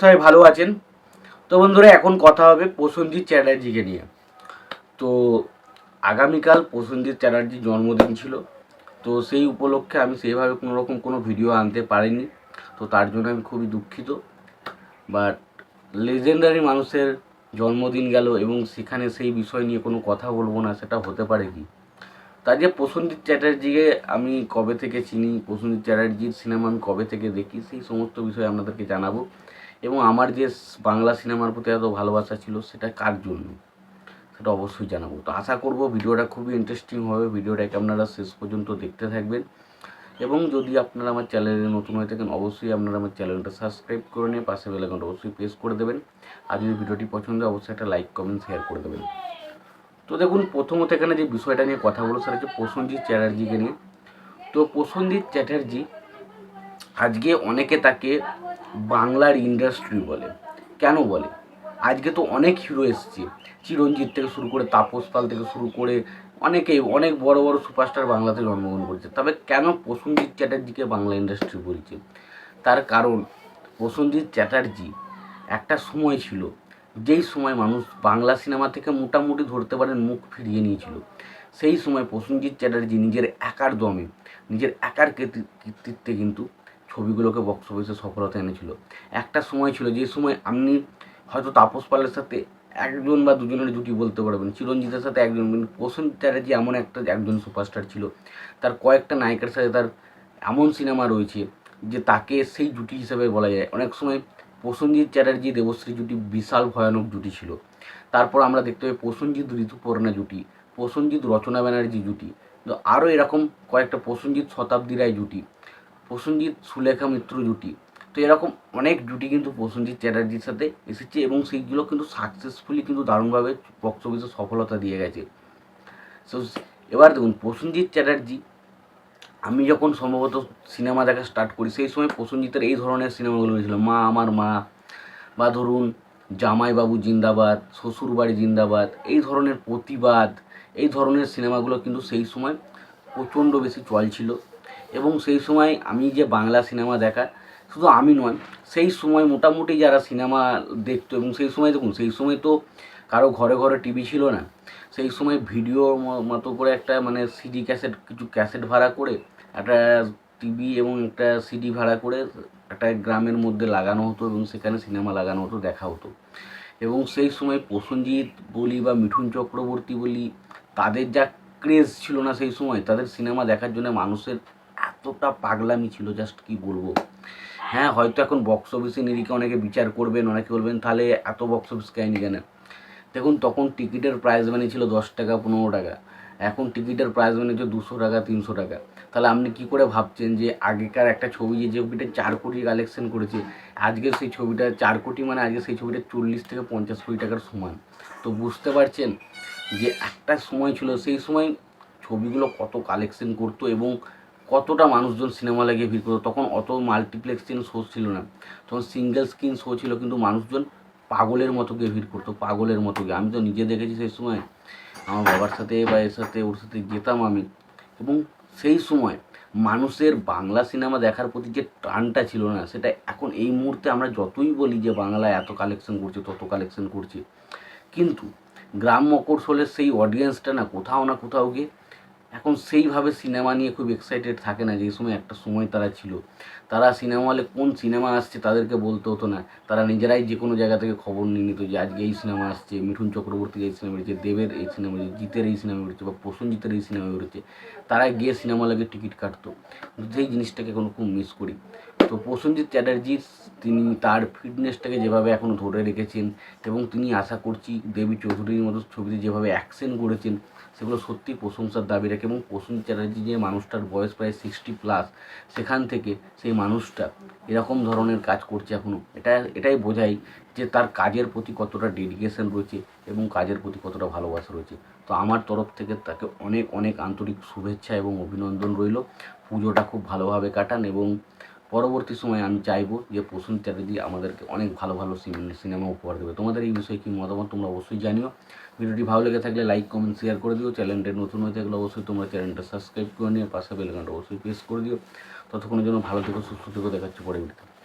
সবাই ভালো আছেন। তো বন্ধুরা, এখন কথা হবে প্রসেনজিৎ চ্যাটার্জিকে নিয়ে। তো আগামীকাল প্রসেনজিৎ চ্যাটার্জির জন্মদিন ছিল। তো সেই উপলক্ষে আমি সেইভাবে কোনো রকম কোনো ভিডিও আনতে পারিনি। তো তার জন্য আমি খুবই দুঃখিত। বাট লেজেন্ডারি মানুষের জন্মদিন গেল এবং সেখানে সেই বিষয় নিয়ে কোনো কথা বলব না, সেটা হতে পারে কি? তার যে প্রসেনজিৎ চ্যাটার্জিকে আমি কবে থেকে চিনি, প্রসেনজিৎ চ্যাটার্জির সিনেমা আমি কবে থেকে দেখি, সেই সমস্ত বিষয় আপনাদেরকে জানাব। এবং আমার যে বাংলা সিনেমার প্রতি এত ভালোবাসা ছিল, সেটা কার জন্য? সেটা অবশ্যই জানাব। তো আশা করব ভিডিওটা খুবই ইন্টারেস্টিং হবে। ভিডিওটাকে আপনারা শেষ পর্যন্ত দেখতে থাকবেন। এবং যদি আপনারা আমার চ্যানেলে নতুন হয়ে থাকেন, অবশ্যই আপনারা আমার চ্যানেলটা সাবস্ক্রাইব করে নিয়ে পাশে বেলাকনটা অবশ্যই প্রেস করে দেবেন। আর যদি ভিডিওটি পছন্দ হয়, অবশ্যই একটা লাইক কমেন্ট শেয়ার করে দেবেন। তো দেখুন, প্রথমত এখানে যে বিষয়টা নিয়ে কথা বলো সেটা হচ্ছে প্রসেনজিৎ চ্যাটার্জিকে নিয়ে। তো প্রসেনজিৎ চ্যাটার্জি আজকে অনেকে তাকে বাংলার ইন্ডাস্ট্রি বলে। কেন বলে? আজকে তো অনেক হিরো এসছে। চিরঞ্জিত থেকে শুরু করে তাপস পাল থেকে শুরু করে অনেকেই অনেক বড় বড় সুপারস্টার বাংলাতে জন্মগ্রহণ করেছে। তবে কেন প্রসেনজিৎ চ্যাটার্জিকে বাংলা ইন্ডাস্ট্রি বলছে? তার কারণ, প্রসেনজিৎ চ্যাটার্জি একটা সময় ছিল, যেই সময় মানুষ বাংলা সিনেমা থেকে মোটামুটি ধরতে পারেন মুখ ফিরিয়ে নিয়েছিল। সেই সময় প্রসেনজিৎ চ্যাটার্জি নিজের একার দমে, নিজের একার কৃতি- কৃতিত্বে কিন্তু ছবিগুলোকে বক্স অফিসে সফলতা এনেছিল। একটা সময় ছিল, যে সময় আপনি হয়তো তাপস পালের সাথে একজন বা দুজনের জুটি বলতে পারবেন, চিরঞ্জিতের সাথে একজন প্রসেন চ্যাটার্জি এমন একটা একজন সুপারস্টার ছিল। তার কয়েকটা নায়িকার সাথে তার এমন সিনেমা রয়েছে, যে তাকে সেই জুটি হিসেবে বলা যায়। অনেক সময় প্রসেনজিৎ চ্যাটার্জি দেবশ্রী জুটি বিশাল ভয়ানক জুটি ছিল। তারপর আমরা দেখতে পাই প্রসেনজিৎ ঋতুপর্ণা জুটি, প্রসেনজিৎ রচনা ব্যানার্জি জুটি, তো আরও এরকম কয়েকটা প্রসেনজিৎ শতাব্দী রায় জুটি। প্রসেনজিৎ সুলেখা, মিত্র জুটি। তো এরকম অনেক জুটি কিন্তু প্রসেনজিৎ চ্যাটার্জির সাথে এসেছে এবং সেইগুলো কিন্তু সাকসেসফুলি কিন্তু দারুণভাবে বক্স অফিসে সফলতা দিয়ে গেছে। সো এবার দেখুন প্রসেনজিৎ চ্যাটার্জি, আমি যখন সম্ভবত সিনেমা দেখা স্টার্ট করি, সেই সময় প্রসেনজিতের এই ধরনের সিনেমাগুলো হয়েছিল, মা আমার মা বা ধরুন জামাইবাবু জিন্দাবাদ, শ্বশুরবাড়ি জিন্দাবাদ, এই ধরনের প্রতিবাদ, এই ধরনের সিনেমাগুলো কিন্তু সেই সময় প্রচণ্ড বেশি চলছিল এবং সেই সময় আমি যে বাংলা সিনেমা দেখা, শুধু আমি নয়, সেই সময় মোটামুটি যারা সিনেমা দেখতো, এবং সেই সময় দেখুন, সেই সময় তো কারও ঘরে ঘরে টিভি ছিল না। সেই সময় ভিডিও মতো করে একটা মানে সিডি ক্যাসেট কিছু ক্যাসেট ভাড়া করে একটা টিভি এবং একটা সিডি ভাড়া করে একটা গ্রামের মধ্যে লাগানো হতো এবং সেখানে সিনেমা লাগানো হতো, দেখা হতো। এবং সেই সময় প্রসেনজিৎ বলি বা মিঠুন চক্রবর্তী বলি, তাদের যা ক্রেজ ছিল না সেই সময়, তাদের সিনেমা দেখার জন্য মানুষের এতটা পাগলামি ছিল জাস্ট কি বলব? হ্যাঁ হয়তো এখন বক্স অফিসে নিরিখে অনেকে বিচার করবেন, অনেকে বলবেন, তাহলে এত বক্স অফিস কাহিনি কেন দেখুন, তখন টিকিটের প্রাইস মানে ছিল দশ টাকা, পনেরো টাকা। এখন টিকিটের প্রাইস মানি হচ্ছে দুশো টাকা, তিনশো টাকা। তাহলে আপনি কি করে ভাবছেন যে আগেকার একটা ছবি যে ছবিটা চার কোটি কালেকশন করেছে আজকে সেই ছবিটা চার কোটি মানে আজকে সেই ছবিটা চল্লিশ থেকে পঞ্চাশ কোটি টাকার সমান। তো বুঝতে পারছেন যে একটা সময় ছিল, সেই সময় ছবিগুলো কত কালেকশন করতো এবং কতটা মানুষজন সিনেমা লাগিয়ে ভিড় করতো? তখন অত মাল্টিপ্লেক্স শো ছিল না। তখন সিঙ্গেল স্ক্রিন শো ছিল, কিন্তু মানুষজন পাগলের মতো গিয়ে ভিড় করতো, পাগলের মতো গিয়ে। আমি তো নিজে দেখেছি সেই সময়। আমার বাবার সাথে বা এর সাথে, ওর সাথে যেতাম আমি। এবং সেই সময় মানুষের বাংলা সিনেমা দেখার প্রতি যে টানটা ছিল না, সেটা এখন এই মুহূর্তে আমরা যতই বলি যে বাংলা এত কালেকশন করছে, তত কালেকশন করছে। কিন্তু গ্রাম মকরশোলের সেই অডিয়েন্সটা না কোথাও না কোথাও গিয়ে এখন সেইভাবে সিনেমা নিয়ে খুব এক্সাইটেড থাকে না যে সময় একটা সময় তারা ছিল। তারা সিনেমা হলে কোন সিনেমা আসছে তাদেরকে বলতে হতো না। তারা নিজেরাই যে কোনো জায়গা থেকে খবর নিয়ে নিত যে আজকে এই সিনেমা আসছে, মিঠুন চক্রবর্তীর এই সিনেমা বেরোচ্ছে, দেবের এই সিনেমা বেরোচ্ছে, জিতের এই সিনেমা বেরোচ্ছে বা প্রসেনজিতের এই সিনেমা বেরোচ্ছে, তারা গিয়ে সিনেমা লাগে টিকিট কাটতো। সেই জিনিসটাকে এখন খুব মিস করি। তো প্রসেনজিৎ চ্যাটার্জি, তিনি তার ফিটনেসটাকে যেভাবে এখনও ধরে রেখেছেন এবং তিনি আশা করছি দেবী চৌধুরীর মতো ছবিতে যেভাবে অ্যাকশন করেছেন, সেগুলো সত্যি প্রশংসার দাবি রাখে এবং প্রসেনজিৎ চ্যাটার্জি যে মানুষটার বয়স প্রায় সিক্সটি প্লাস সেখান থেকে সেই মানুষটা এরকম ধরনের কাজ করছে এখনও এটা, এটাই বোঝাই যে তার কাজের প্রতি কতটা ডেডিকেশন রয়েছে এবং কাজের প্রতি কতটা ভালোবাসা রয়েছে। তো আমার তরফ থেকে তাকে অনেক অনেক আন্তরিক শুভেচ্ছা এবং অভিনন্দন রইল। পুজোটা খুব ভালোভাবে কাটান এবং পরবর্তী সময়ে আমি চাইব যে প্রসূন চ্যাটার্জি আমাদেরকে অনেক ভালো ভালো সিনেমা উপহার দেবে। তোমাদের এই বিষয়ে কি মতামত তোমরা অবশ্যই জানিও। ভিডিওটি ভালো লেগে থাকলে লাইক, কমেন্ট, শেয়ার করে দিও। চ্যানেলটা নতুন হয়ে থাকলে অবশ্যই তোমরা চ্যানেলটা সাবস্ক্রাইব করে নিও। পাশে বেলকানটা অবশ্যই প্রেস করে দিও। ততক্ষণের জন্য ভালো থেকো, সুস্থ থেকো। দেখাচ্ছি পরে ভিডিওতে